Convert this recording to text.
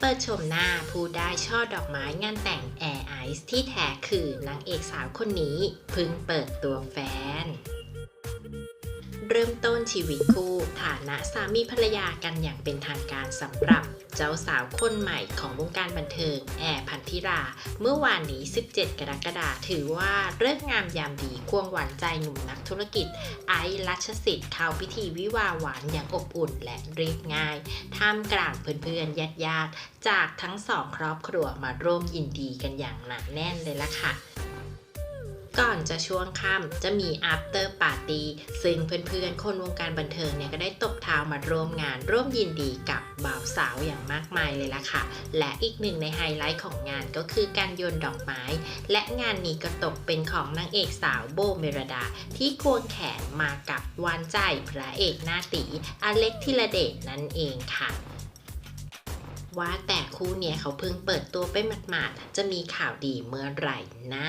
เปิดชมหน้าผู้ได้ช่อดอกไม้งานแต่งแอร์ไอซ์ที่แท้คือนางเอกสาวคนนี้เพิ่งเปิดตัวแฟน เริ่มต้นชีวิตคู่ ฐานะสามีภรรยากันอย่างเป็นทางการสำหรับเจ้าสาวคนใหม่ของวงการบันเทิงแอร์พันธิรา เมื่อวานนี้ 17 กรกฎาคมถือว่าเลิกงามยามดีควงหวานใจหนุ่มนักธุรกิจ ไอรัชสิทธิ์เข้าพิธีวิวาห์หวานอย่างอบอุ่นและเรียบง่าย ท่ามกลางเพื่อนๆญาติๆจากทั้งสองครอบครัวมาร่วมยินดีกันอย่างหนักแน่นเลยล่ะค่ะ ก่อนจะช่วงค่ำจะมี after party ซึ่งเพื่อนๆ คนวงการบันเทิงเนี่ยก็ได้ตบเท้ามาร่วมงานร่วมยินดีกับบ่าวสาวอย่างมากมายเลยล่ะค่ะ และอีกหนึ่งในไฮไลท์ของงานก็คือการโยนดอกไม้ และงานนี้ก็ตกเป็นของนางเอกสาวโบเมรดา ที่ควงแขนมากับวานใจพระเอกหน้าตีอเล็กธิระเดชนั่นเองค่ะว่าแต่คู่เนี่ยเขาเพิ่งเปิดตัวไปหมาดๆ จะมีข่าวดีเมื่อไหร่นะ